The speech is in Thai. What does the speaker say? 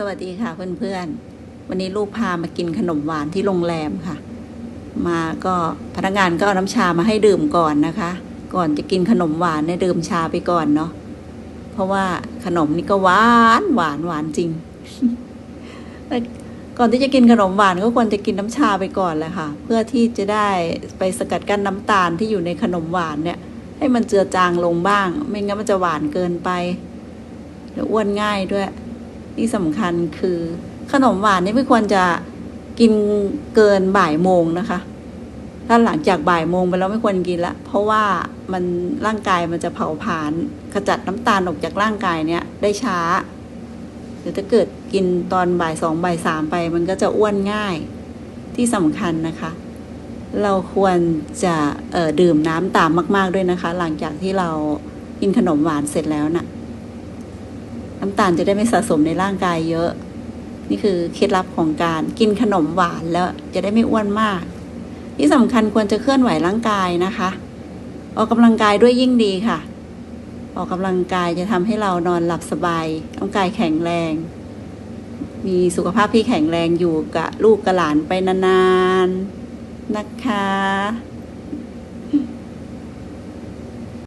สวัสดีค่ะเพื่อนๆ วันนี้ลูกพามากินขนมหวานที่โรงแรมค่ะ มาก็พนักงานก็เอาน้ำชามาให้ดื่มก่อนนะคะ ก่อนจะกินขนมหวานเนี่ยดื่มชาไปก่อนเนาะเพราะว่าขนมนี่ก็หวานหวานหวานจริงก่อนที่จะกินขนมหวานก็ควรจะกินน้ำชาไปก่อนแหละค่ะ เพื่อที่จะได้ไปสกัดกั้นน้ำตาลที่อยู่ในขนมหวานเนี่ย ให้มันเจือจางลงบ้าง ไม่งั้นมันจะหวานเกินไปเดี๋ยวอ้วนง่ายด้วย ที่สำคัญคือขนมหวานนี่ไม่ควรจะกินเกินบ่ายโมงนะคะ ถ้าหลังจากบ่ายโมงไปแล้วไม่ควรกินละ เพราะว่ามันร่างกายมันจะเผาผลาญขจัดน้ำตาลออกจากร่างกายเนี่ยได้ช้า หรือถ้าเกิดกินตอนบ่ายสองบ่ายสามไป มันก็จะอ้วนง่ายที่สำคัญนะคะ เราควรจะดื่มน้ำตามมาก ๆด้วยนะคะ หลังจากที่เรากินขนมหวานเสร็จแล้วน่ะ น้ำตาลจะได้ไม่สะสมในร่างกายเยอะ นี่คือเคล็ดลับของการกินขนมหวานแล้วจะได้ไม่อ้วนมาก ที่สำคัญควรจะเคลื่อนไหวร่างกายนะคะ ออกกำลังกายด้วยยิ่งดีค่ะ ออกกำลังกายจะทำให้เรานอนหลับสบายร่างกายแข็งแรง มีสุขภาพที่แข็งแรงอยู่กับลูกกับหลานไปนานๆนะคะ